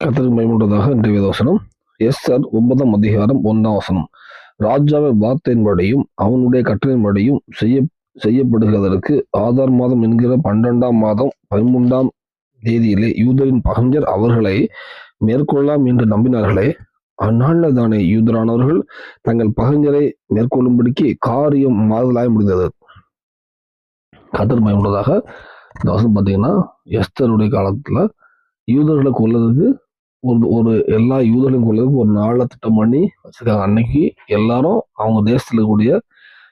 கத்தருக்கு பயமுட்டதாக இன்றைய வேதவசனம் எஸ்ஆர் ஒன்பதாம் அதிகாரம் ஒன்றாம் வசனம். ராஜாவின் வார்த்தையின்படியும் அவனுடைய கட்டளையின்படியும் செய்ய செய்யப்படுகிறதற்கு ஆதார் மாதம் என்கிற பன்னெண்டாம் மாதம் பதிமூன்றாம் தேதியிலே யூதரின் பகஞ்சர் அவர்களை மேற்கொள்ளலாம் என்று நம்பினார்களே. அந்நாளில் தானே யூதரானவர்கள் தங்கள் பகஞ்சரை மேற்கொள்ளும்படிக்கு காரியம் மாறுதலாக முடிந்தது. கத்தர் பயமுள்ளதாக இந்த வசனம் பார்த்தீங்கன்னா எஸ்தருடைய காலத்துல யூதர்களை கொல்லதுக்கு ஒரு ஒரு எல்லா யூதர்களையும் கொல்லதுக்கு ஒரு நாளை திட்டம் பண்ணி வச்சிருக்காங்க. அன்னைக்கு எல்லாரும் அவங்க தேசத்தில் இருக்கக்கூடிய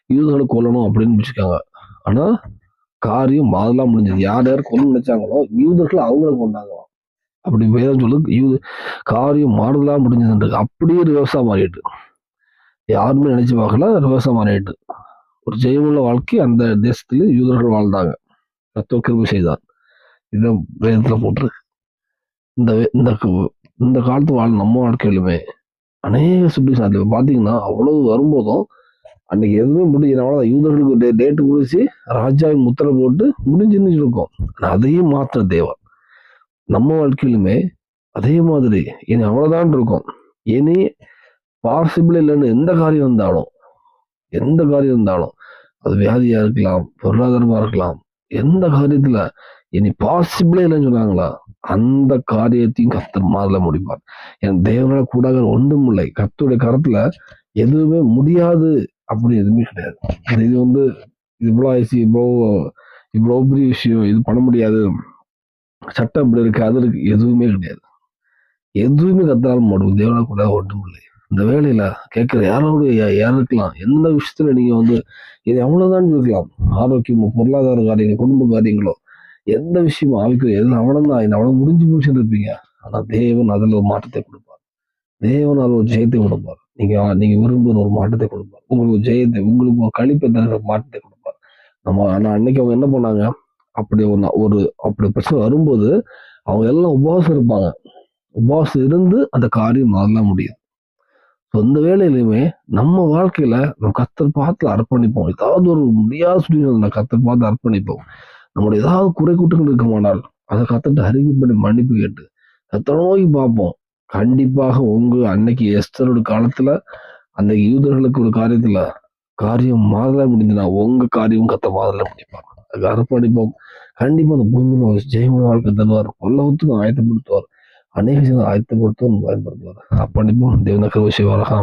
யூதர்களை கொல்லணும் அப்படின்னு வச்சிருக்காங்க. ஆனால் காரியம் மாதலாம் முடிஞ்சது. யார் யார் கொல்ல நினைச்சாங்களோ யூதர்கள் அவங்கள கொண்டாங்களாம். அப்படி வேதம் சொல்லு யூ காரியம் மாறுதலாக முடிஞ்சதுன்றது. அப்படியே ரிவர்ஸாக மாறிட்டு. யாருமே நினைச்சு பார்க்கல ரிவர்ஸாக மாறிட்டு. ஒரு ஜெயமுள்ள வாழ்க்கை அந்த தேசத்துல யூதர்கள் வாழ்ந்தாங்க. ரத்தோ கிருபை செய்தார். இதை வேதத்தில் போட்டிருக்கு. இந்த வே- இந்த இந்த காலத்து வாழ் நம்ம வாழ்க்கையிலுமே அநேக சுட்டி அதில் பார்த்தீங்கன்னா அவ்வளவு வரும்போதும் அன்னைக்கு எதுவுமே முடியல அவ்வளோதான் யூதர்களுக்கு டே டேட்டு குறிச்சு ராஜாவின் முத்திரை போட்டு முடிஞ்சுன்னு இருக்கும் ஆனா அதையும் மாத்திர தேவன். நம்ம வாழ்க்கையிலுமே அதே மாதிரி. இனி அவ்வளோதான் இருக்கும். இனி பாசிபிள் இல்லைன்னு எந்த காரியம் இருந்தாலும் எந்த காரியம் இருந்தாலும் அது வியாதியாக இருக்கலாம் பொருளாதாரமாக இருக்கலாம் எந்த காரியத்தில் இனி பாசிபிளே இல்லைன்னு சொன்னாங்களா? அந்த காரியத்தையும் கத்தர் மாறல முடிப்பார். என் தேவனால கூடாக ஒன்றும் இல்லை. கத்துடைய கரத்துல எதுவுமே முடியாது அப்படி எதுவுமே கிடையாது. அது இது வந்து இது இவ்வளோ ஆயிடுச்சு இவ்வளோ இவ்வளோ பெரிய விஷயம் இது பண்ண முடியாது. சட்டம் இப்படி இருக்கு அது இருக்கு எதுவுமே கிடையாது. எதுவுமே கத்தாலும் மாட்டோம் தேவனா கூட ஒன்றும் இல்லை. இந்த வேலையில கேட்குற யாரோட யாருக்கலாம் யார் இருக்கலாம்? எந்த விஷயத்துல நீங்க வந்து இது எவ்வளவுதான் இருக்கலாம்? ஆரோக்கியமோ பொருளாதார காரியங்கள் குடும்ப காரியங்களோ எந்த விஷயமும் வாழ்க்கை எல்லாம் அவ்வளவுதான் இது அவ்வளவு முடிஞ்சு போச்சுன்னு இருப்பீங்க. ஆனா தேவன் அதுல ஒரு மாற்றத்தை கொடுப்பார். தேவன் அதுல ஒரு ஜெயத்தை கொடுப்பார். நீங்க நீங்க விரும்புகிற ஒரு மாற்றத்தை கொடுப்பார். உங்களுக்கு ஜெயத்தை உங்களுக்கு ஒரு கழிப்பை தர மாற்றத்தை கொடுப்பார். நம்ம ஆனா அன்னைக்கு அவங்க என்ன பண்ணாங்க? அப்படி ஒரு ஒரு அப்படி பிரச்சனை வரும்போது அவங்க எல்லாம் உபவாசம் இருப்பாங்க. உபவாசம் இருந்து அந்த காரியம் மாறலாம் முடியும். அந்த வேலையிலுமே நம்ம வாழ்க்கையில நம்ம கத்தர் பார்த்து அர்ப்பணிப்போம். ஏதாவது ஒரு முடியாத சுச்சுவேஷன் கத்தர் பார்த்து அர்ப்பணிப்போம். நம்முடைய ஏதாவது குறை குற்றங்கள் இருக்குமானால் அதை கத்தட்டு அறிக்கை பண்ணி மன்னிப்பு கேட்டு கத்தனை நோக்கி பார்ப்போம். கண்டிப்பாக உங்க அன்னைக்கு எஸ்தரோட காலத்துல அந்த யூதர்களுக்கு ஒரு காரியத்துல காரியம் மாறல முடிஞ்சுனா உங்க காரியம் கத்த மாறல முடிப்பாங்க அதுக்கு அர்ப்பணிப்போம். கண்டிப்பா அந்த பூமி ஜெயமன் வாழ்க்கை தருவார். கொல்லவத்துக்கு ஆயத்தப்படுத்துவார். அநேக ஆயத்தப்படுத்துவார் பயன்படுத்துவார். அர்ப்பணிப்போம். தேவன கருவை செய்வாராக.